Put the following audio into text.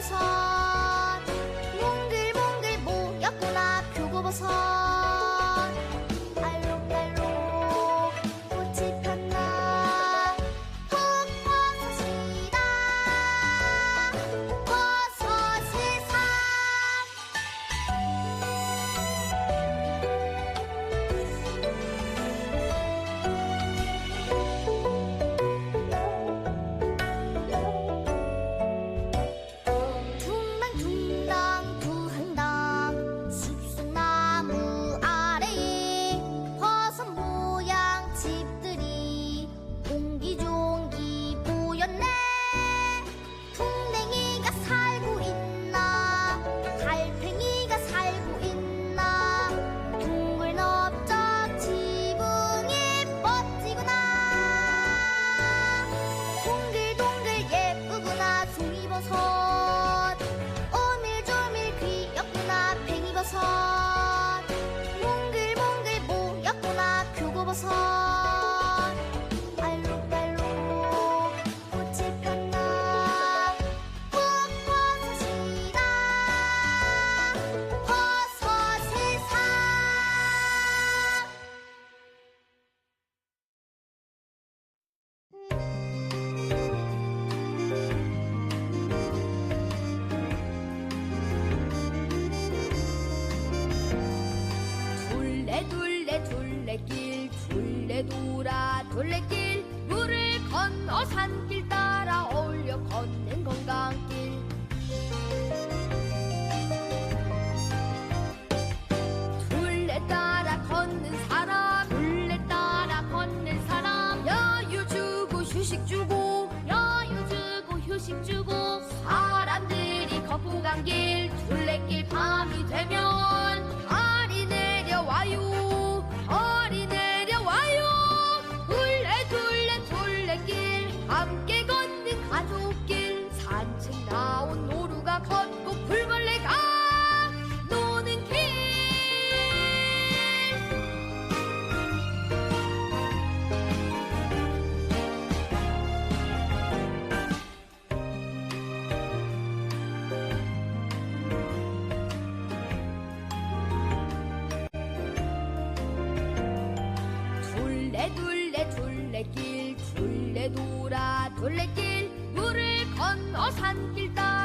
the. 错。 되돌아 둘레길 물을 건너 산길 따라 어울려 걷는 건강길. 둘레 따라 걷는 사람 둘레 따라 걷는 사람. 여유 주고 휴식 주고 여유 주고 휴식 주고 사람들이 걷고 간 길 둘레길 밤이 되면 둘레길 물을 건너 산길 따